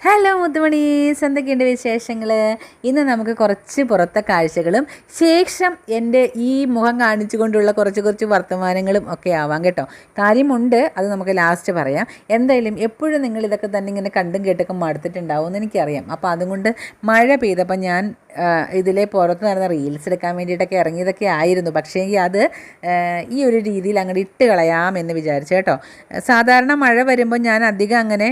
Hello മുത്തുമണീസ് എന്തൊക്കെയുണ്ട് വിശേഷങ്ങൾ ഇന്ന് നമുക്ക് കുറച്ച് പുറത്തെ കാഴ്ചകളും ശേഷം എന്റെ ഈ മുഖം കാണിച്ചുകൊണ്ടുള്ള കുറച്ച് കുറച്ച് വർത്തമാനങ്ങളും ഒക്കെ ആവാം കേട്ടോ. കാര്യമുണ്ട് അത് നമുക്ക് ലാസ്റ്റ് പറയാം. എന്തായാലും എപ്പോഴും നിങ്ങൾ ഇതൊക്കെ തന്നെ ഇങ്ങനെ കണ്ടും കേട്ടൊക്കെ മടുത്തിട്ടുണ്ടാവും എന്ന് എനിക്കറിയാം. അപ്പോൾ അതുകൊണ്ട് മഴ പെയ്തപ്പോൾ ഞാൻ ഇതിലെ പുറത്ത് നടന്ന റീൽസ് എടുക്കാൻ വേണ്ടിയിട്ടൊക്കെ ഇറങ്ങിയതൊക്കെ ആയിരുന്നു. പക്ഷേ അത് ഈ ഒരു രീതിയിൽ അങ്ങോട്ട് ഇട്ട് കളയാം എന്ന് വിചാരിച്ചു കേട്ടോ. സാധാരണ മഴ വരുമ്പോൾ ഞാൻ അധികം അങ്ങനെ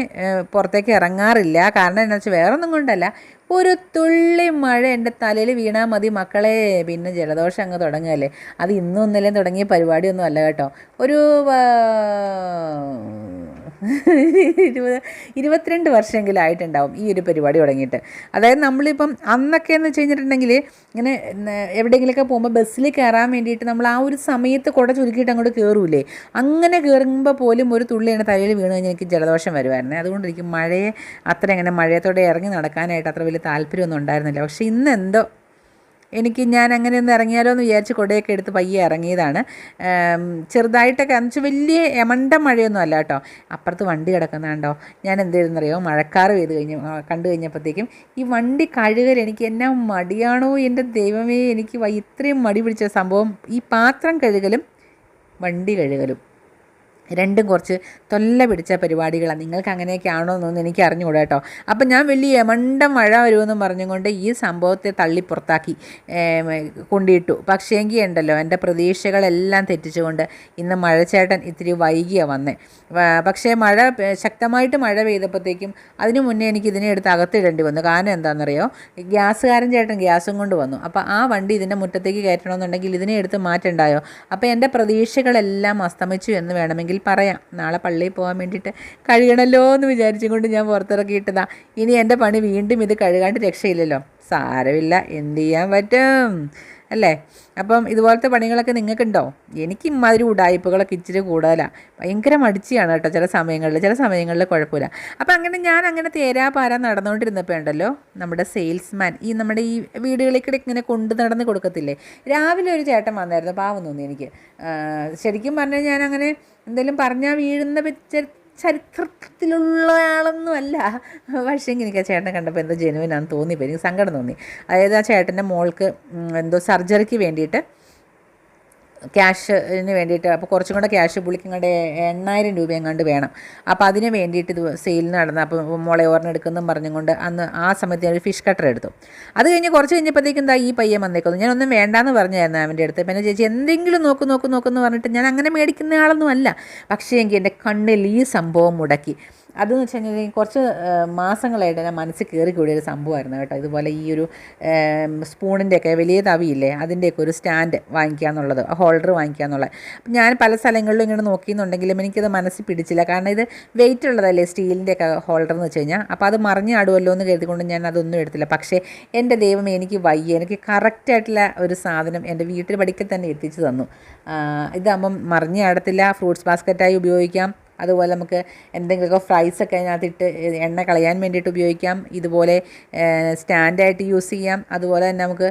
പുറത്തേക്ക് ഇറങ്ങാറില്ല. കാരണം എന്താ വെച്ചാൽ വേറൊന്നും കൊണ്ടല്ല. ഒരു തുള്ളി മഴ എന്റെ തലയിൽ വീണാൽ മതി മക്കളെ. പിന്നെ ജലദോഷം അങ്ങ് തുടങ്ങുകയല്ലേ. അത് ഇന്നും ഇന്നലെയും തുടങ്ങിയ പരിപാടിയൊന്നും അല്ല കേട്ടോ. ഒരു ഇരുപത് ഇരുപത്തിരണ്ട് വർഷമെങ്കിലും ആയിട്ടുണ്ടാവും ഈ ഒരു പരിപാടി തുടങ്ങിയിട്ട്. അതായത് നമ്മളിപ്പം അന്നൊക്കെ എന്ന് വെച്ച് കഴിഞ്ഞിട്ടുണ്ടെങ്കിൽ ഇങ്ങനെ എവിടെയെങ്കിലുമൊക്കെ പോകുമ്പോൾ ബസ്സിൽ കയറാൻ വേണ്ടിയിട്ട് നമ്മൾ ആ ഒരു സമയത്ത് കുട ചുരുക്കിയിട്ട് അങ്ങോട്ട് കയറൂലേ? അങ്ങനെ കയറുമ്പോൾ പോലും ഒരു തുള്ളി എന്റെ തലയിൽ വീണ് കഴിഞ്ഞാൽ എനിക്ക് ജലദോഷം വരുമായിരുന്നു. അതുകൊണ്ട് എനിക്ക് മഴയെ അത്ര അങ്ങനെ മഴയത്തോടെ ഇറങ്ങി നടക്കാനായിട്ട് അത്ര വലിയ താല്പര്യമൊന്നും ഉണ്ടായിരുന്നില്ല. പക്ഷേ ഇന്ന് എന്തോ എനിക്ക് ഞാൻ അങ്ങനെ ഒന്ന് ഇറങ്ങിയാലോ എന്ന് വിചാരിച്ച് കൊടയൊക്കെ എടുത്ത് പയ്യെ ഇറങ്ങിയതാണ്. ചെറുതായിട്ടൊക്കെ എന്ന് വെച്ചാൽ വലിയ എമണ്ട മഴയൊന്നും അല്ല കേട്ടോ. അപ്പുറത്ത് വണ്ടി കിടക്കുന്നതാണ്ടോ ഞാൻ എന്ത് ചെയ്തെന്നറിയോ മഴക്കാറ് ചെയ്ത് കഴിഞ്ഞ് കണ്ടു കഴിഞ്ഞപ്പോഴത്തേക്കും ഈ വണ്ടി കഴുകൽ എനിക്ക് എന്നാ മടിയാണോ? എന്റെ ദൈവമേ എനിക്ക് ഇത്രയും മടി പിടിച്ച സംഭവം ഈ പാത്രം കഴുകലും വണ്ടി കഴുകലും. രണ്ടും കുറച്ച് തൊല്ല പിടിച്ച പരിപാടികളാണ്. നിങ്ങൾക്ക് അങ്ങനെയൊക്കെ ആണോ എന്നൊന്നും എനിക്ക് അറിഞ്ഞുകൂടാ കേട്ടോ. അപ്പം ഞാൻ വലിയ യമണ്ട മഴ വരുമെന്നും പറഞ്ഞുകൊണ്ട് ഈ സംഭവത്തെ തള്ളി പുറത്താക്കി കൊണ്ടിട്ടു. പക്ഷേങ്കിൽ ഉണ്ടല്ലോ എന്റെ പ്രതീക്ഷകളെല്ലാം തെറ്റിച്ചുകൊണ്ട് ഇന്ന് മഴച്ചേട്ടൻ ഇത്തിരി വൈകിയാണ് വന്നേ. പക്ഷേ മഴ ശക്തമായിട്ട് മഴ പെയ്തപ്പോഴത്തേക്കും അതിനു മുന്നേ എനിക്ക് ഇതിനെ എടുത്ത് അകത്തിടേണ്ടി വന്നു. കാരണം എന്താണെന്നറിയോ? ഗ്യാസുകാരൻ ചേട്ടൻ ഗ്യാസും കൊണ്ട് വന്നു. അപ്പോൾ ആ വണ്ടി ഇതിന്റെ മുറ്റത്തേക്ക് കയറ്റണമെന്നുണ്ടെങ്കിൽ ഇതിനെ എടുത്ത് മാറ്റണ്ടായോ? അപ്പോൾ എന്റെ പ്രതീക്ഷകളെല്ലാം അസ്തമിച്ചു എന്ന് വേണമെങ്കിൽ പറയാം. നാളെ പള്ളിയിൽ പോകാൻ വേണ്ടിയിട്ട് കഴുകണമല്ലോ എന്ന് വിചാരിച്ചുകൊണ്ട് ഞാൻ പുറത്തിറക്കിയിട്ടതാ. ഇനി എന്റെ പണി വീണ്ടും ഇത് കഴുകാണ്ട് രക്ഷയില്ലല്ലോ. സാരമില്ല. എന്ത് ചെയ്യാൻ പറ്റും? അല്ലേ? അപ്പം ഇതുപോലത്തെ പണികളൊക്കെ നിങ്ങൾക്കുണ്ടോ? എനിക്ക് ഇമാതിരി ഉടായ്പകളൊക്കെ ഇച്ചിരി കൂടുതലാണ് ഭയങ്കര മടിച്ചിയാണ് കേട്ടോ ചില സമയങ്ങളിൽ. ചില സമയങ്ങളിൽ കുഴപ്പമില്ല. അപ്പം അങ്ങനെ ഞാൻ അങ്ങനെ തേരാപാര നടന്നുകൊണ്ടിരുന്നപ്പോൾ ഉണ്ടല്ലോ നമ്മുടെ സെയിൽസ്മാൻ ഈ നമ്മുടെ ഈ വീടുകളിൽ ഇങ്ങനെ കൊണ്ട് നടന്ന് കൊടുക്കത്തില്ലേ? രാവിലെ ഒരു ചേട്ടൻ വന്നായിരുന്നു പാവം തോന്നി എനിക്ക്. ശരിക്കും പറഞ്ഞാൽ ഞാൻ അങ്ങനെ എന്തെങ്കിലും പറഞ്ഞാൽ വീഴുന്ന ചരിത്രത്തിലുള്ള ആളൊന്നും അല്ല പക്ഷേ എനിക്ക് ആ ചേട്ടനെ കണ്ടപ്പോൾ എന്തോ ജെനുവിനാന്ന് തോന്നിപ്പോയി എനിക്ക് സങ്കടം തോന്നി. അതായത് ആ ചേട്ടന്റെ മോൾക്ക് എന്തോ സർജറിക്ക് വേണ്ടിയിട്ട് ക്യാഷിന് വേണ്ടിയിട്ട് അപ്പോൾ കുറച്ചും കൂടെ ക്യാഷ് പുള്ളിക്കങ്ങടെ എണ്ണായിരം രൂപ എങ്ങാണ്ട് വേണം. അപ്പോൾ അതിന് വേണ്ടിയിട്ട് സെയിൽ നടന്ന അപ്പോൾ മോളെ ഓർമ്മ പറഞ്ഞും പറഞ്ഞുകൊണ്ട് അന്ന് ആ സമയത്ത് ഞാൻ ഫിഷ് കട്ടർ എടുത്തു. അത് കഴിഞ്ഞ് കുറച്ച് കഴിഞ്ഞപ്പോഴത്തേക്കും എന്താ ഈ പയ്യൻ വന്നേക്കുന്നു. ഞാനൊന്നും വേണ്ടാന്ന് പറഞ്ഞായിരുന്നു അവന്റെ അടുത്ത്. പിന്നെ ചേച്ചി എന്തെങ്കിലും നോക്ക് നോക്ക് നോക്കുമെന്ന് പറഞ്ഞിട്ട് ഞാൻ അങ്ങനെ മേടിക്കുന്ന ആളൊന്നും അല്ല. പക്ഷേ എങ്കിൽ എന്റെ കണ്ണിൽ ഈ സംഭവം മുടക്കി. അതെന്ന് വെച്ച് കഴിഞ്ഞാൽ കുറച്ച് മാസങ്ങളായിട്ട് എന്റെ മനസ്സിൽ കയറി കൂടിയൊരു സംഭവമായിരുന്നു കേട്ടോ. ഇതുപോലെ ഈ ഒരു സ്പൂണിന്റെയൊക്കെ വലിയ തവിയില്ലേ അതിന്റെയൊക്കെ ഒരു സ്റ്റാൻഡ് വാങ്ങിക്കുക എന്നുള്ളത് ഹോൾഡർ വാങ്ങിക്കുക എന്നുള്ളത്. ഞാൻ പല സ്ഥലങ്ങളിലും ഇങ്ങനെ നോക്കിയെന്നുണ്ടെങ്കിലും എനിക്കത് മനസ്സിൽ പിടിച്ചില്ല. കാരണം ഇത് വെയിറ്റ് ഉള്ളതല്ലേ സ്റ്റീലിന്റെയൊക്കെ ഹോൾഡർ എന്ന് വെച്ച് കഴിഞ്ഞാൽ. അപ്പോൾ അത് മറിഞ്ഞാടുമല്ലോ എന്ന് കരുതിക്കൊണ്ട് ഞാൻ അതൊന്നും എടുത്തില്ല. പക്ഷേ എന്റെ ദൈവം എനിക്ക് വയ്യ. എനിക്ക് കറക്റ്റായിട്ടുള്ള ഒരു സാധനം എന്റെ വീട്ടിൽ പഠിക്കൽ തന്നെ എത്തിച്ചു തന്നു. ഇതാകുമ്പം ഇതാകുമ്പം മറിഞ്ഞാടത്തില്ല ഫ്രൂട്ട്സ് ബാസ്ക്കറ്റായി ഉപയോഗിക്കാം. അതുപോലെ നമുക്ക് എന്തെങ്കിലുമൊക്കെ ഫ്രൈസ് ഒക്കെ അതിനകത്തിട്ട് എണ്ണ കളയാൻ വേണ്ടിയിട്ട് ഉപയോഗിക്കാം. ഇതുപോലെ സ്റ്റാൻഡായിട്ട് യൂസ് ചെയ്യാം. അതുപോലെ തന്നെ നമുക്ക്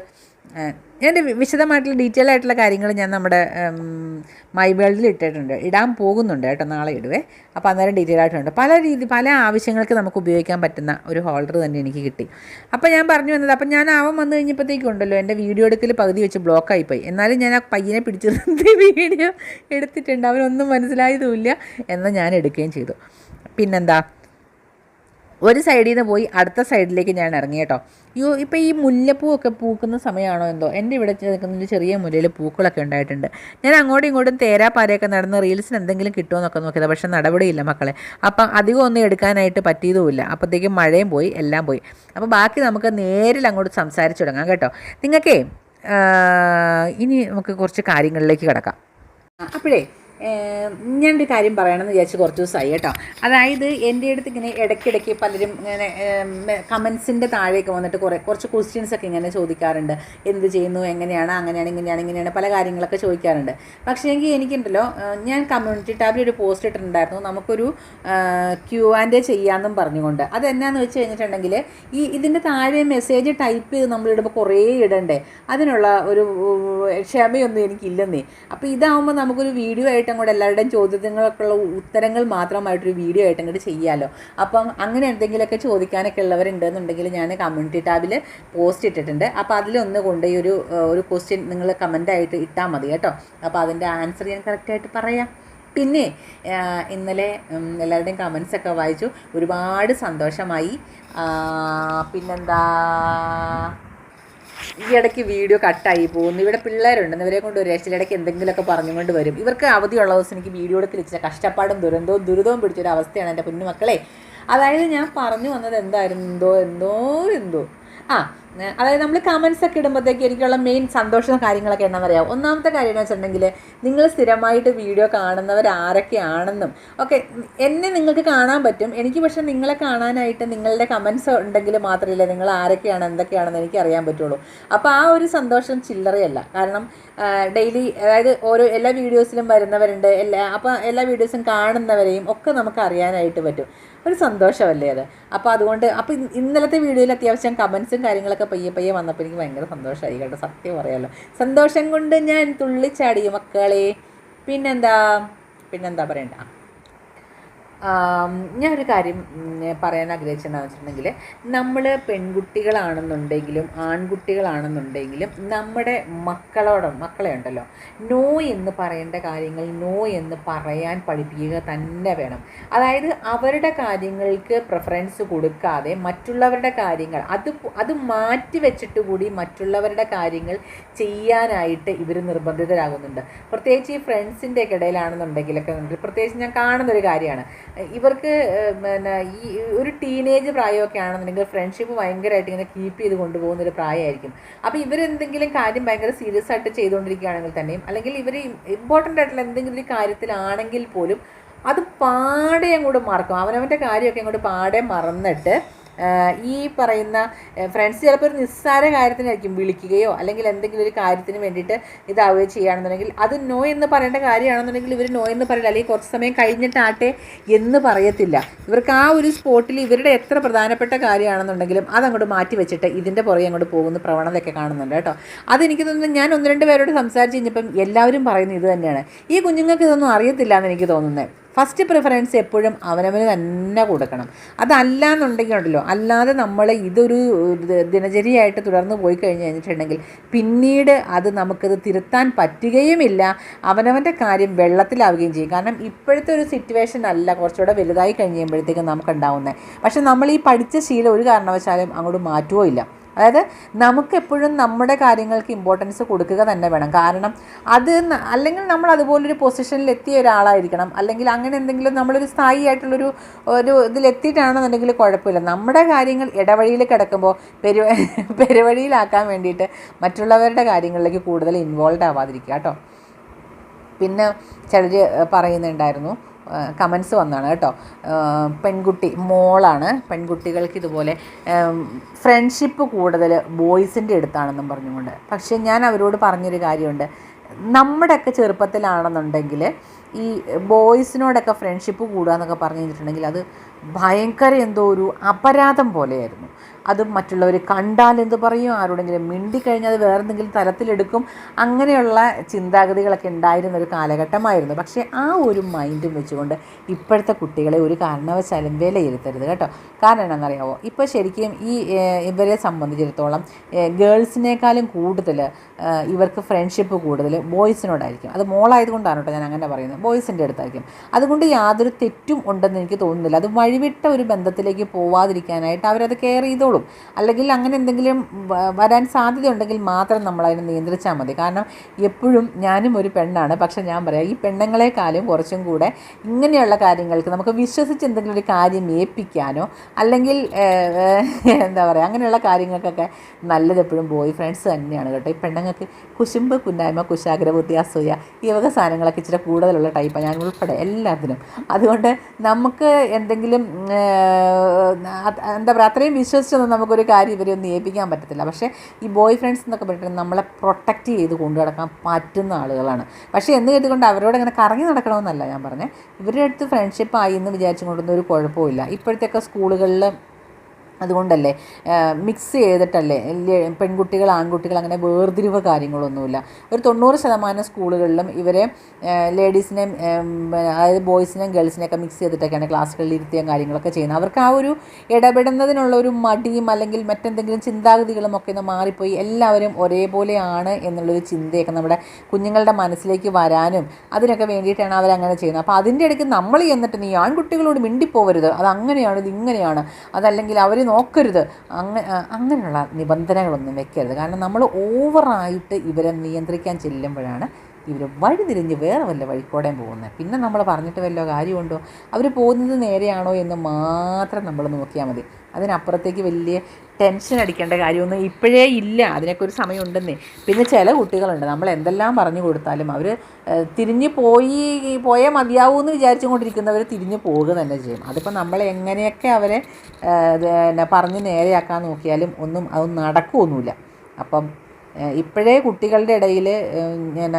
എന്റെ വിശദമായിട്ടുള്ള ഡീറ്റെയിൽ ആയിട്ടുള്ള കാര്യങ്ങൾ ഞാൻ നമ്മുടെ മൈ വേൾഡിൽ ഇട്ടിട്ടുണ്ട്. ഇടാൻ പോകുന്നുണ്ട് കേട്ടോ നാളെ ഇടുവേ. അപ്പോൾ അന്നേരം ഡീറ്റെയിൽ ആയിട്ടുണ്ട്. പല രീതി പല ആവശ്യങ്ങൾക്ക് നമുക്ക് ഉപയോഗിക്കാൻ പറ്റുന്ന ഒരു ഹോൾഡർ തന്നെ എനിക്ക് കിട്ടി. അപ്പോൾ ഞാൻ പറഞ്ഞു വന്നത് അപ്പം ഞാൻ അവൻ വന്നു കഴിഞ്ഞപ്പോഴത്തേക്കും ഉണ്ടല്ലോ എന്റെ വീഡിയോ എടുക്കൽ പകുതി വെച്ച് ബ്ലോക്ക് ആയിപ്പോയി എന്നാലും ഞാൻ ആ പയ്യനെ പിടിച്ചു വീഡിയോ എടുത്തിട്ടുണ്ട്. അവനൊന്നും മനസ്സിലായതുമില്ല എന്നാൽ ഞാൻ എടുക്കുകയും ചെയ്തു. പിന്നെന്താ? ഒരു സൈഡിൽ നിന്ന് പോയി അടുത്ത സൈഡിലേക്ക് ഞാൻ ഇറങ്ങി കേട്ടോ. യോ ഇപ്പോൾ ഈ മുല്ലപ്പൂവൊക്കെ പൂക്കുന്ന സമയമാണോ എന്തോ? എന്റെ ഇവിടെ നിൽക്കുന്ന ചെറിയ മുല്ലയിൽ പൂക്കളൊക്കെ ഉണ്ടായിട്ടുണ്ട്. ഞാൻ അങ്ങോട്ടും ഇങ്ങോട്ടും തേരാപ്പാരയൊക്കെ നടന്ന് റീൽസിന് എന്തെങ്കിലും കിട്ടുമോ എന്നൊക്കെ നോക്കിയത് പക്ഷേ നടപടിയില്ല മക്കളെ. അപ്പം അധികം ഒന്നും എടുക്കാനായിട്ട് പറ്റിയതുമില്ല. അപ്പോഴത്തേക്കും മഴയും പോയി എല്ലാം പോയി. അപ്പോൾ ബാക്കി നമുക്ക് നേരിൽ അങ്ങോട്ട് സംസാരിച്ചു തുടങ്ങാം കേട്ടോ. നിങ്ങൾക്കേ ഇനി നമുക്ക് കുറച്ച് കാര്യങ്ങളിലേക്ക് കിടക്കാം. അപ്പോഴേ ഞാനൊരു കാര്യം പറയണമെന്ന് വിചാരിച്ച് കുറച്ച് ദിവസമായി കേട്ടോ. അതായത് എന്റെ അടുത്ത് ഇങ്ങനെ ഇടയ്ക്കിടയ്ക്ക് പലരും ഇങ്ങനെ കമൻസിന്റെ താഴേക്ക് വന്നിട്ട് കുറേ കുറച്ച് ക്വസ്റ്റ്യൻസ് ഒക്കെ ഇങ്ങനെ ചോദിക്കാറുണ്ട്. എന്ത് ചെയ്യുന്നു എങ്ങനെയാണ് അങ്ങനെയാണ് ഇങ്ങനെയാണ് ഇങ്ങനെയാണ് പല കാര്യങ്ങളൊക്കെ ചോദിക്കാറുണ്ട്. പക്ഷേ എങ്കിൽ എനിക്കുണ്ടല്ലോ ഞാൻ കമ്മ്യൂണിറ്റി ടാബിൽ ഒരു പോസ്റ്റ് ഇട്ടിട്ടുണ്ടായിരുന്നു. നമുക്കൊരു ക്യൂ ആൻഡ് ചെയ്യാമെന്നും പറഞ്ഞുകൊണ്ട്. അതെന്നാന്ന് വെച്ച് കഴിഞ്ഞിട്ടുണ്ടെങ്കിൽ ഈ ഇതിന്റെ താഴെ മെസ്സേജ് ടൈപ്പ് ചെയ്ത് നമ്മളിടുമ്പോൾ കുറേ ഇടണ്ടേ? അതിനുള്ള ഒരു ക്ഷമയൊന്നും എനിക്കില്ലെന്നേ. അപ്പോൾ ഇതാവുമ്പോൾ നമുക്കൊരു വീഡിയോ ആയിട്ട് അങ്ങോട്ട് എല്ലാവരുടെയും ചോദ്യങ്ങൾക്കുള്ള ഉത്തരങ്ങൾ മാത്രമായിട്ടൊരു വീഡിയോ ആയിട്ട് ഇങ്ങോട്ട് ചെയ്യാമല്ലോ അപ്പം അങ്ങനെ എന്തെങ്കിലുമൊക്കെ ചോദിക്കാനൊക്കെ ഉള്ളവരുണ്ടെന്നുണ്ടെങ്കിൽ ഞാൻ കമ്മ്യൂണിറ്റി ടാബിൽ പോസ്റ്റ് ഇട്ടിട്ടുണ്ട്. അപ്പോൾ അതിലൊന്ന് കൊണ്ട് ഈ ഒരു ഒരു ക്വസ്റ്റ്യൻ നിങ്ങൾ കമന്റായിട്ട് ഇട്ടാൽ മതി കേട്ടോ. അപ്പോൾ അതിന്റെ ആൻസർ ഞാൻ കറക്റ്റായിട്ട് പറയാം. പിന്നെ ഇന്നലെ എല്ലാവരുടെയും കമൻസ് ഒക്കെ വായിച്ചു. ഒരുപാട് സന്തോഷമായി. പിന്നെന്താ? ഈ ഇടയ്ക്ക് വീഡിയോ കട്ടായി പോകുന്നു. ഇവിടെ പിള്ളേരുണ്ട്. ഇവരെ കൊണ്ട് ഒരു രക്ഷയിലിടയ്ക്ക് എന്തെങ്കിലുമൊക്കെ പറഞ്ഞുകൊണ്ട് വരും. ഇവർക്ക് അവധിയുള്ള ദിവസം എനിക്ക് വീഡിയോ എടുക്കൽ ഇച്ചിരി കഷ്ടപ്പാടും ദുരന്തവും ദുരിതവും പിടിച്ചൊരു അവസ്ഥയാണ് എന്റെ കുഞ്ഞുമക്കളെ അതായത് ഞാൻ പറഞ്ഞു വന്നത് എന്തായിരുന്നു എന്തോ എന്തോ എന്തോ. ആ അതായത് നമ്മൾ കമൻസ് ഒക്കെ ഇടുമ്പോഴത്തേക്ക് എനിക്കുള്ള മെയിൻ സന്തോഷം കാര്യങ്ങളൊക്കെ എന്നാ പറയാം ഒന്നാമത്തെ കാര്യം എന്ന് വെച്ചിട്ടുണ്ടെങ്കിൽ നിങ്ങൾ സ്ഥിരമായിട്ട് വീഡിയോ കാണുന്നവർ ആരൊക്കെയാണെന്നും. ഓക്കെ എന്നെ നിങ്ങൾക്ക് കാണാൻ പറ്റും. എനിക്ക് പക്ഷെ നിങ്ങളെ കാണാനായിട്ട് നിങ്ങളുടെ കമൻസ് ഉണ്ടെങ്കിൽ മാത്രമല്ല നിങ്ങൾ ആരൊക്കെയാണ് എന്തൊക്കെയാണെന്ന് എനിക്ക് അറിയാൻ പറ്റുള്ളൂ. അപ്പോൾ ആ ഒരു സന്തോഷം ചില്ലറയല്ല. കാരണം ഡെയിലി അതായത് ഓരോ എല്ലാ വീഡിയോസിലും വരുന്നവരുണ്ട്. എല്ലാ അപ്പോൾ എല്ലാ വീഡിയോസും കാണുന്നവരെയും ഒക്കെ നമുക്ക് അറിയാനായിട്ട് പറ്റും. ഒരു സന്തോഷമല്ലേ അത്? അപ്പോൾ അതുകൊണ്ട് അപ്പോൾ ഇന്നലത്തെ വീഡിയോയിൽ അത്യാവശ്യം കമൻസും കാര്യങ്ങളൊക്കെ പയ്യെ പയ്യെ വന്നപ്പോൾ എനിക്ക് ഭയങ്കര സന്തോഷമായി കേട്ടോ. സത്യം പറയാമല്ലോ സന്തോഷം കൊണ്ട് ഞാൻ തുള്ളിച്ചാടി മക്കളെ. പിന്നെന്താ? പിന്നെന്താ പറയണ്ട? ഞാനൊരു കാര്യം പറയാൻ ആഗ്രഹിച്ചതെന്ന് വെച്ചിട്ടുണ്ടെങ്കിൽ നമ്മൾ പെൺകുട്ടികളാണെന്നുണ്ടെങ്കിലും ആൺകുട്ടികളാണെന്നുണ്ടെങ്കിലും നമ്മുടെ മക്കളോട് മക്കളെ ഉണ്ടല്ലോ നോ എന്ന് പറയേണ്ട കാര്യങ്ങൾ നോ എന്ന് പറയാൻ പഠിപ്പിക്കുക തന്നെ വേണം. അതായത് അവരുടെ കാര്യങ്ങൾക്ക് പ്രിഫറൻസ് കൊടുക്കാതെ മറ്റുള്ളവരുടെ കാര്യങ്ങൾ അത് അത് മാറ്റി വെച്ചിട്ട് കൂടി മറ്റുള്ളവരുടെ കാര്യങ്ങൾ ചെയ്യാനായിട്ട് ഇവർ നിർബന്ധിതരാകുന്നുണ്ട്. പ്രത്യേകിച്ച് ഈ ഫ്രണ്ട്സിന്റെയൊക്കെ ഇടയിലാണെന്നുണ്ടെങ്കിലൊക്കെ പ്രത്യേകിച്ച് ഞാൻ കാണുന്നൊരു കാര്യമാണ്. ഇവർക്ക് പിന്നെ ഈ ഒരു ടീനേജ് പ്രായമൊക്കെ ആണെന്നുണ്ടെങ്കിൽ ഫ്രണ്ട്ഷിപ്പ് ഭയങ്കരമായിട്ട് ഇങ്ങനെ കീപ്പ് ചെയ്ത് കൊണ്ടുപോകുന്ന ഒരു പ്രായമായിരിക്കും. അപ്പോൾ ഇവരെന്തെങ്കിലും കാര്യം ഭയങ്കര സീരിയസ് ആയിട്ട് ചെയ്തുകൊണ്ടിരിക്കുകയാണെങ്കിൽ തന്നെയും അല്ലെങ്കിൽ ഇവർ ഇമ്പോർട്ടന്റ് ആയിട്ടുള്ള എന്തെങ്കിലും ഒരു കാര്യത്തിലാണെങ്കിൽ പോലും അത് പാടെ അങ്ങോട്ട് മറക്കും. അവനവന്റെ കാര്യമൊക്കെ അങ്ങോട്ട് പാടെ മറന്നിട്ട് ഈ പറയുന്ന ഫ്രണ്ട്സ് ചിലപ്പോൾ ഒരു നിസ്സാര കാര്യത്തിനായിരിക്കും വിളിക്കുകയോ അല്ലെങ്കിൽ എന്തെങ്കിലും ഒരു കാര്യത്തിന് വേണ്ടിയിട്ട് ഇതാവുകയോ ചെയ്യുകയാണെന്നുണ്ടെങ്കിൽ അത് നോ എന്ന് പറയേണ്ട കാര്യമാണെന്നുണ്ടെങ്കിൽ ഇവർ നോ എന്ന് പറയില്ല. അല്ലെങ്കിൽ കുറച്ച് സമയം കഴിഞ്ഞിട്ടാട്ടെ എന്ന് പറയത്തില്ല. ഇവർക്ക് ആ ഒരു സ്പോട്ടിൽ ഇവരുടെ എത്ര പ്രധാനപ്പെട്ട കാര്യമാണെന്നുണ്ടെങ്കിലും അതങ്ങോട്ട് മാറ്റി വെച്ചിട്ട് ഇതിന്റെ പുറകെ അങ്ങോട്ട് പോകുന്ന പ്രവണതയൊക്കെ കാണുന്നുണ്ട് കേട്ടോ. അതെനിക്ക് തോന്നുന്നു ഞാൻ ഒന്ന് രണ്ട് പേരോട് സംസാരിച്ച് കഴിഞ്ഞപ്പം എല്ലാവരും പറയുന്നത് ഇത് തന്നെയാണ്. ഈ കുഞ്ഞുങ്ങൾക്ക് ഇതൊന്നും അറിയത്തില്ല എന്ന് എനിക്ക് തോന്നുന്നത് ഫസ്റ്റ് പ്രിഫറൻസ് എപ്പോഴും അവനവന് തന്നെ കൊടുക്കണം. അതല്ല എന്നുണ്ടെങ്കിൽ ഉണ്ടല്ലോ അല്ലാതെ നമ്മൾ ഇതൊരു ഇത് ദിനചര്യയായിട്ട് തുടർന്ന് പോയി കഴിഞ്ഞ് കഴിഞ്ഞിട്ടുണ്ടെങ്കിൽ പിന്നീട് അത് നമുക്കത് തിരുത്താൻ പറ്റുകയുമില്ല. അവനവന്റെ കാര്യം വെള്ളത്തിലാവുകയും ചെയ്യും. കാരണം ഇപ്പോഴത്തെ ഒരു സിറ്റുവേഷൻ അല്ല കുറച്ചുകൂടെ വലുതായി കഴിയുമ്പോഴത്തേക്കും നമുക്കുണ്ടാവുന്നത്. പക്ഷേ നമ്മൾ ഈ പഠിച്ച ശീലം ഒരു കാരണവശാലും അങ്ങോട്ട് മാറ്റുകയോ ഇല്ല അതായത് നമുക്കെപ്പോഴും നമ്മുടെ കാര്യങ്ങൾക്ക് ഇമ്പോർട്ടൻസ് കൊടുക്കുക തന്നെ വേണം. കാരണം അത് അല്ലെങ്കിൽ നമ്മൾ അതുപോലൊരു പൊസിഷനിൽ എത്തിയ ഒരാളായിരിക്കണം. അല്ലെങ്കിൽ അങ്ങനെ എന്തെങ്കിലും നമ്മളൊരു സ്ഥായി ആയിട്ടുള്ളൊരു ഒരു ഇതിലെത്തിയിട്ടാണെന്നുണ്ടെങ്കിൽ കുഴപ്പമില്ല. നമ്മുടെ കാര്യങ്ങൾ ഇടവഴിയിൽ കിടക്കുമ്പോൾ പെരു പെരുവഴിയിലാക്കാൻ വേണ്ടിയിട്ട് മറ്റുള്ളവരുടെ കാര്യങ്ങളിലേക്ക് കൂടുതൽ ഇൻവോൾവ് ആവാതിരിക്കുക കേട്ടോ. പിന്നെ ചിലർ പറയുന്നുണ്ടായിരുന്നു കമൻസ് വന്നതാണ് കേട്ടോ. പെൺകുട്ടി മോളാണ്. പെൺകുട്ടികൾക്ക് ഇതുപോലെ ഫ്രണ്ട്ഷിപ്പ് കൂടുതൽ ബോയ്സിന്റെ അടുത്താണെന്നും പറഞ്ഞുകൊണ്ട്. പക്ഷേ ഞാൻ അവരോട് പറഞ്ഞൊരു കാര്യമുണ്ട്. നമ്മുടെയൊക്കെ ചെറുപ്പത്തിലാണെന്നുണ്ടെങ്കിൽ ഈ ബോയ്സിനോടൊക്കെ ഫ്രണ്ട്ഷിപ്പ് കൂടുക എന്നൊക്കെ പറഞ്ഞു കഴിഞ്ഞിട്ടുണ്ടെങ്കിൽ അത് ഭയങ്കര എന്തോ ഒരു അപരാധം പോലെയായിരുന്നു. അത് മറ്റുള്ളവർ കണ്ടാൽ എന്ത് പറയും? ആരോടെങ്കിലും മിണ്ടിക്കഴിഞ്ഞാൽ അത് വേറെ എന്തെങ്കിലും തരത്തിലെടുക്കും. അങ്ങനെയുള്ള ചിന്താഗതികളൊക്കെ ഉണ്ടായിരുന്ന ഒരു കാലഘട്ടമായിരുന്നു. പക്ഷേ ആ ഒരു മൈൻഡും വെച്ചുകൊണ്ട് ഇപ്പോഴത്തെ കുട്ടികളെ ഒരു കാരണവശാലും വിലയിരുത്തരുത് കേട്ടോ. കാരണം എന്താണെന്നറിയാമോ ഇപ്പോൾ ശരിക്കും ഈ ഇവരെ സംബന്ധിച്ചിടത്തോളം ഗേൾസിനേക്കാളും കൂടുതൽ ഇവർക്ക് ഫ്രണ്ട്ഷിപ്പ് കൂടുതൽ ബോയ്സിനോടായിരിക്കും. അത് മോളായതുകൊണ്ടാണ് കേട്ടോ ഞാൻ അങ്ങനെ പറയുന്നത്. ബോയ്സിന്റെ അടുത്തായിരിക്കും. അതുകൊണ്ട് യാതൊരു തെറ്റും ഉണ്ടെന്ന് എനിക്ക് തോന്നുന്നില്ല. അത് വഴിവിട്ട ഒരു ബന്ധത്തിലേക്ക് പോവാതിരിക്കാനായിട്ട് അവരത് കെയർ ചെയ്തോളും. അല്ലെങ്കിൽ അങ്ങനെ എന്തെങ്കിലും വരാൻ സാധ്യതയുണ്ടെങ്കിൽ മാത്രം നമ്മൾ അതിനെ നിയന്ത്രിച്ചാൽ മതി. കാരണം എപ്പോഴും ഞാനും ഒരു പെണ്ണാണ്. പക്ഷെ ഞാൻ പറയാം ഈ പെണ്ണുങ്ങളെക്കാളും കുറച്ചും കൂടെ ഇങ്ങനെയുള്ള കാര്യങ്ങൾക്ക് നമുക്ക് വിശ്വസിച്ച് എന്തെങ്കിലും ഒരു കാര്യം ഏൽപ്പിക്കാനോ അല്ലെങ്കിൽ എന്താ പറയുക അങ്ങനെയുള്ള കാര്യങ്ങൾക്കൊക്കെ നല്ലത് എപ്പോഴും ബോയ് ഫ്രണ്ട്സ് തന്നെയാണ് കേട്ടോ. ഈ പെണ്ണുങ്ങൾക്ക് കുശുമ്പ് കുന്നായ്മ കുശാഗ്രബുദ്ധി അസൂയ ഈ വക സാധനങ്ങളൊക്കെ ഇച്ചിരി കൂടുതലുള്ള ടൈപ്പാണ് ഞാൻ ഉൾപ്പെടെ എല്ലാത്തിനും. അതുകൊണ്ട് നമുക്ക് എന്തെങ്കിലും എന്താ പറയുക അത്രയും വിശ്വസിച്ചൊന്നും നമുക്കൊരു കാര്യം ഇവരെ ഒന്നും ഏൽപ്പിക്കാൻ പറ്റത്തില്ല. പക്ഷേ ഈ ബോയ് ഫ്രണ്ട്സ് എന്നൊക്കെ പറഞ്ഞിട്ട് നമ്മളെ പ്രൊട്ടക്റ്റ് ചെയ്ത് കൊണ്ടു നടക്കാൻ പറ്റുന്ന ആളുകളാണ്. പക്ഷേ എന്ന് കേട്ടുകൊണ്ട് അവരോട് ഇങ്ങനെ കറങ്ങി നടക്കണമെന്നല്ല ഞാൻ പറഞ്ഞത് ഇവരുടെ അടുത്ത് ഫ്രണ്ട്ഷിപ്പായി എന്ന് വിചാരിച്ചു കൊണ്ടൊന്നും ഒരു കുഴപ്പമില്ല ഇപ്പോഴത്തെയൊക്കെ സ്കൂളുകളിൽ അതുകൊണ്ടല്ലേ മിക്സ് ചെയ്തിട്ടല്ലേ പെൺകുട്ടികൾ ആൺകുട്ടികൾ അങ്ങനെ വേർതിരിവ് കാര്യങ്ങളൊന്നുമില്ല. ഒരു തൊണ്ണൂറ് ശതമാനം സ്കൂളുകളിലും ഇവരെ ലേഡീസിനെയും അതായത് ബോയ്സിനെയും ഗേൾസിനെയൊക്കെ മിക്സ് ചെയ്തിട്ടൊക്കെയാണ് ക്ലാസ്സുകളിൽ ഇരുത്തിയും കാര്യങ്ങളൊക്കെ ചെയ്യുന്നത്. അവർക്ക് ആ ഒരു ഇടപെടുന്നതിനുള്ള ഒരു മടിയും അല്ലെങ്കിൽ മറ്റെന്തെങ്കിലും ചിന്താഗതികളും ഒക്കെ ഒന്ന് മാറിപ്പോയി എല്ലാവരും ഒരേപോലെയാണ് എന്നുള്ളൊരു ചിന്തയൊക്കെ നമ്മുടെ കുഞ്ഞുങ്ങളുടെ മനസ്സിലേക്ക് വരാനും അതിനൊക്കെ വേണ്ടിയിട്ടാണ് അവരങ്ങനെ ചെയ്യുന്നത്. അപ്പോൾ അതിന്റെ ഇടയ്ക്ക് നമ്മൾ ചെന്നിട്ട് നീ ആൺകുട്ടികളോട് മിണ്ടിപ്പോവരുത്. അത് അങ്ങനെയാണ് ഇത് ഇങ്ങനെയാണ് അതല്ലെങ്കിൽ അവർ നോക്കരുത്. അങ്ങ അങ്ങനെയുള്ള നിബന്ധനകളൊന്നും വെക്കരുത്. കാരണം നമ്മൾ ഓവറായിട്ട് ഇവരെ നിയന്ത്രിക്കാൻ ചെല്ലുമ്പോഴാണ് ഇവർ വഴിതിരിഞ്ഞ് വേറെ വല്ല വഴിക്കോടെയും പോകുന്നത്. പിന്നെ നമ്മൾ പറഞ്ഞിട്ട് വല്ല കാര്യമുണ്ടോ? അവർ പോകുന്നത് നേരെയാണോ എന്ന് മാത്രം നമ്മൾ നോക്കിയാൽ മതി. അതിനപ്പുറത്തേക്ക് വലിയ ടെൻഷൻ അടിക്കേണ്ട കാര്യമൊന്നും ഇപ്പോഴേ ഇല്ല. അതിനൊക്കെ ഒരു സമയമുണ്ടെന്നേ. പിന്നെ ചില കുട്ടികളുണ്ട്. നമ്മൾ എന്തെല്ലാം പറഞ്ഞു കൊടുത്താലും അവർ തിരിഞ്ഞു പോയി പോയേ മതിയാവൂ എന്ന് വിചാരിച്ചു കൊണ്ടിരിക്കുന്നവർ തിരിഞ്ഞു പോവുക തന്നെ ചെയ്യും. അതിപ്പോൾ നമ്മൾ എങ്ങനെയൊക്കെ അവരെ പറഞ്ഞ് നേരെയാക്കാൻ നോക്കിയാലും ഒന്നും അത് നടക്കുകയൊന്നുമില്ല അപ്പം ഇപ്പോഴേ കുട്ടികളുടെ ഇടയിൽ ഞാൻ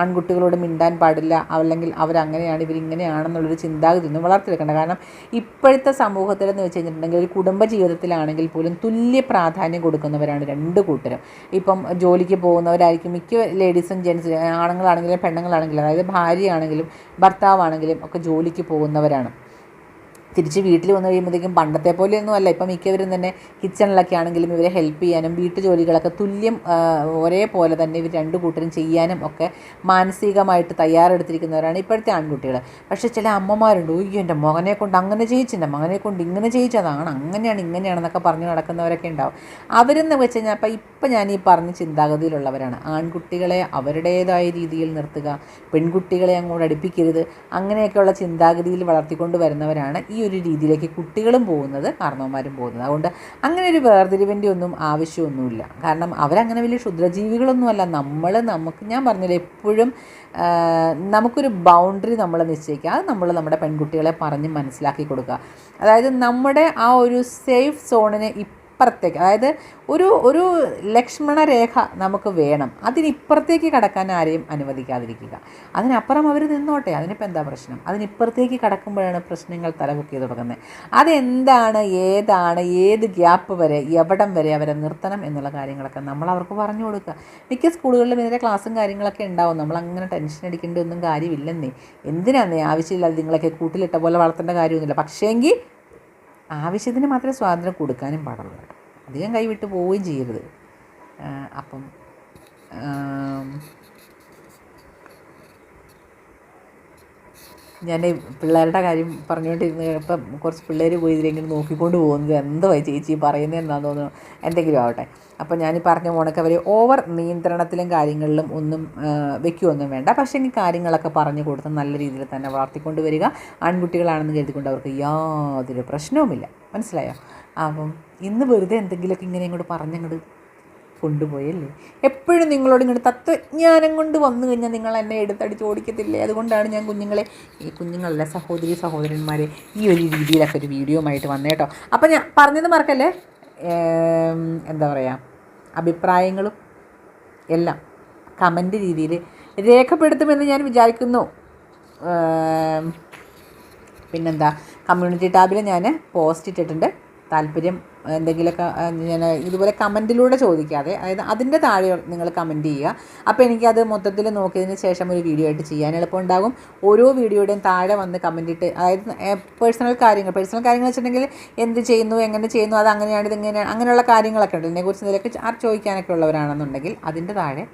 ആൺകുട്ടികളോട് മിണ്ടാൻ പാടില്ല അല്ലെങ്കിൽ അവരങ്ങനെയാണ് ഇവരിങ്ങനെയാണെന്നുള്ളൊരു ചിന്താഗതി ഒന്നും വളർത്തിയെടുക്കേണ്ട. കാരണം ഇപ്പോഴത്തെ സമൂഹത്തിലെന്ന് വെച്ച് കഴിഞ്ഞിട്ടുണ്ടെങ്കിൽ ഒരു കുടുംബ ജീവിതത്തിലാണെങ്കിൽ പോലും തുല്യ പ്രാധാന്യം കൊടുക്കുന്നവരാണ് രണ്ട് കൂട്ടരും. ഇപ്പം ജോലിക്ക് പോകുന്നവരായിരിക്കും മിക്ക ലേഡീസും ജെൻസ് ആണുങ്ങളാണെങ്കിലും പെണ്ണുങ്ങളാണെങ്കിലും അതായത് ഭാര്യയാണെങ്കിലും ഭർത്താവാണെങ്കിലും ഒക്കെ ജോലിക്ക് പോകുന്നവരാണ്. തിരിച്ച് വീട്ടിൽ വന്നു കഴിയുമ്പോഴത്തേക്കും പണ്ടത്തെ പോലെയൊന്നും അല്ല. ഇപ്പം മിക്കവരും തന്നെ കിച്ചണിലൊക്കെ ആണെങ്കിലും ഇവരെ ഹെൽപ്പ് ചെയ്യാനും വീട്ടു ജോലികളൊക്കെ തുല്യം ഒരേപോലെ തന്നെ ഇവർ രണ്ട് കൂട്ടരും ചെയ്യാനും ഒക്കെ മാനസികമായിട്ട് തയ്യാറെടുത്തിരിക്കുന്നവരാണ് ഇപ്പോഴത്തെ ആൺകുട്ടികൾ പക്ഷേ ചില അമ്മമാരുണ്ട്. ഉയ്യോ എന്റെ മകനെ കൊണ്ട് അങ്ങനെ ചെയ്യിച്ചെന്റെ മകനെ കൊണ്ട് ഇങ്ങനെ ചെയ്യിച്ചതാണ് അങ്ങനെയാണ് ഇങ്ങനെയാണെന്നൊക്കെ പറഞ്ഞ് നടക്കുന്നവരൊക്കെ ഉണ്ടാവും. അവരെന്ന് വെച്ച് കഴിഞ്ഞാൽ അപ്പം ഇപ്പം ഞാൻ ഈ പറഞ്ഞ ചിന്താഗതിയിലുള്ളവരാണ്. ആൺകുട്ടികളെ അവരുടേതായ രീതിയിൽ നിർത്തുക പെൺകുട്ടികളെ അങ്ങോട്ട് അടുപ്പിക്കരുത് അങ്ങനെയൊക്കെയുള്ള ചിന്താഗതിയിൽ വളർത്തിക്കൊണ്ട് വരുന്നവരാണ് ഈ ഒരു രീതിയിലേക്ക് കുട്ടികളും പോകുന്നത് കാരണവന്മാരും പോകുന്നത്. അതുകൊണ്ട് അങ്ങനെ ഒരു വേർതിരിവിന്റെ ഒന്നും ആവശ്യമൊന്നുമില്ല. കാരണം അവരങ്ങനെ വലിയ ക്ഷുദ്രജീവികളൊന്നുമല്ല. നമ്മൾ നമുക്ക് ഞാൻ പറഞ്ഞില്ല എപ്പോഴും നമുക്കൊരു ബൗണ്ടറി നമ്മൾ നിശ്ചയിക്കുക. അത് നമ്മൾ നമ്മുടെ പെൺകുട്ടികളെ പറഞ്ഞ് മനസ്സിലാക്കി കൊടുക്കുക. അതായത് നമ്മുടെ ആ ഒരു സേഫ് സോണിന് ഇപ്പുറത്തേക്ക് അതായത് ഒരു ഒരു ലക്ഷ്മണരേഖ നമുക്ക് വേണം. അതിനിപ്പുറത്തേക്ക് കടക്കാൻ ആരെയും അനുവദിക്കാതിരിക്കുക. അതിനപ്പുറം അവർ നിന്നോട്ടെ അതിനിപ്പോൾ എന്താ പ്രശ്നം? അതിനിപ്പുറത്തേക്ക് കടക്കുമ്പോഴാണ് പ്രശ്നങ്ങൾ തലപൊക്കി തുടങ്ങുന്നത്. അതെന്താണ് ഏതാണ് ഏത് ഗ്യാപ്പ് വരെ എവിടം വരെ അവരെ നിർത്തണം എന്നുള്ള കാര്യങ്ങളൊക്കെ നമ്മൾ അവർക്ക് പറഞ്ഞു കൊടുക്കുക. മിക്ക സ്കൂളുകളിലും ഇതിന്റെ ക്ലാസ്സും കാര്യങ്ങളൊക്കെ ഉണ്ടാവും. നമ്മൾ അങ്ങനെ ടെൻഷൻ അടിക്കേണ്ട ഒന്നും കാര്യമില്ലെന്നേ. എന്തിനാന്നേ? ആവശ്യമില്ലാതെ നിങ്ങളൊക്കെ കൂട്ടിലിട്ട പോലെ വളർത്തേണ്ട കാര്യമൊന്നുമില്ല. പക്ഷേങ്കിൽ ആവശ്യത്തിന് മാത്രമേ സ്വാതന്ത്ര്യം കൊടുക്കാനും പാടുള്ളൂ അധികം കൈവിട്ട് പോവുകയും ചെയ്യരുത്. അപ്പം ഞാൻ പിള്ളേരുടെ കാര്യം പറഞ്ഞുകൊണ്ടിരുന്ന് ഇപ്പം കുറച്ച് പിള്ളേർ പോയി ഇതിലെങ്കിലും നോക്കിക്കൊണ്ട് പോകുന്നത് എന്തോ ചേച്ചി പറയുന്നത് എന്താണെന്ന് തോന്നുന്നു. എന്തെങ്കിലും ആവട്ടെ. അപ്പം ഞാൻ ഈ പറഞ്ഞ പോണൊക്കെ അവർ ഓവർ നിയന്ത്രണത്തിലും കാര്യങ്ങളിലും ഒന്നും വെക്കുകയൊന്നും വേണ്ട. പക്ഷേ ഈ കാര്യങ്ങളൊക്കെ പറഞ്ഞു കൊടുത്ത് നല്ല രീതിയിൽ തന്നെ വളർത്തിക്കൊണ്ട് വരിക. ആൺകുട്ടികളാണെന്ന് കരുതിക്കൊണ്ട് അവർക്ക് യാതൊരു പ്രശ്നവുമില്ല. മനസ്സിലായോ? അപ്പം ഇന്ന് വെറുതെ എന്തെങ്കിലുമൊക്കെ ഇങ്ങനെ ഇങ്ങോട്ട് പറഞ്ഞങ്ങോട്ട് കൊണ്ടുപോയല്ലേ എപ്പോഴും നിങ്ങളോട് ഇങ്ങോട്ട് തത്വജ്ഞാനം കൊണ്ട് വന്നു കഴിഞ്ഞാൽ നിങ്ങൾ എന്നെ എടുത്തടിച്ച് ഓടിക്കത്തില്ലേ? അതുകൊണ്ടാണ് ഞാൻ കുഞ്ഞുങ്ങളെ ഈ കുഞ്ഞുങ്ങളല്ല സഹോദരി സഹോദരന്മാരെ ഈ ഒരു രീതിയിലൊക്കെ ഒരു വീഡിയോ ആയിട്ട് വന്നേട്ടോ അപ്പം ഞാൻ പറഞ്ഞത് മറക്കല്ലേ? എന്താ പറയുക അഭിപ്രായങ്ങളും എല്ലാം കമന്റ് രീതിയിൽ രേഖപ്പെടുത്തുമെന്ന് ഞാൻ വിചാരിക്കുന്നു. പിന്നെന്താ? കമ്മ്യൂണിറ്റി ടാബിൽ ഞാൻ പോസ്റ്റ് ഇട്ടിട്ടുണ്ട്. താല്പര്യം എന്തെങ്കിലുമൊക്കെ ഞാൻ ഇതുപോലെ കമന്റിലൂടെ ചോദിക്കാതെ അതായത് അതിന്റെ താഴെ നിങ്ങൾ കമന്റ് ചെയ്യുക. അപ്പോൾ എനിക്കത് മൊത്തത്തിൽ നോക്കിയതിന് ശേഷം ഒരു വീഡിയോ ആയിട്ട് ചെയ്യാൻ എളുപ്പമുണ്ടാകും ഓരോ വീഡിയോയുടെയും താഴെ വന്ന് കമന്റ് ഇട്ട് അതായത് പേഴ്സണൽ കാര്യങ്ങൾ പേഴ്സണൽ കാര്യങ്ങൾ വെച്ചിട്ടുണ്ടെങ്കിൽ എന്ത് ചെയ്യുന്നു എങ്ങനെ ചെയ്യുന്നു അത് അങ്ങനെയാണ് ഇതിങ്ങനെയാണ് അങ്ങനെയുള്ള കാര്യങ്ങളൊക്കെ ഉണ്ട്. ഇതിനെക്കുറിച്ച് ഇതിലൊക്കെ ചോദിക്കാനൊക്കെ ഉള്ളവരാണെന്നുണ്ടെങ്കിൽ അതിന്റെ താഴെ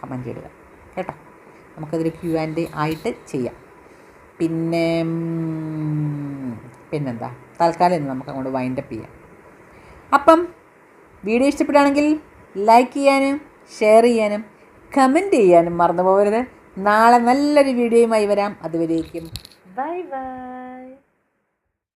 കമന്റ് ഇടുക. കേട്ടോ? നമുക്കതൊരു ക്യു ആൻഡ് ആയിട്ട് ചെയ്യാം. പിന്നെ പിന്നെന്താ? തൽക്കാലം ഇന്ന് നമുക്ക് അങ്ങോട്ട് വൈൻഡപ്പ് ചെയ്യാം. അപ്പം വീഡിയോ ഇഷ്ടപ്പെടുകയാണെങ്കിൽ ലൈക്ക് ചെയ്യാനും ഷെയർ ചെയ്യാനും കമന്റ് ചെയ്യാനും മറന്നു പോകരുത് നാളെ നല്ലൊരു വീഡിയോയുമായി വരാം. അതുവരേക്കും ബൈ ബൈ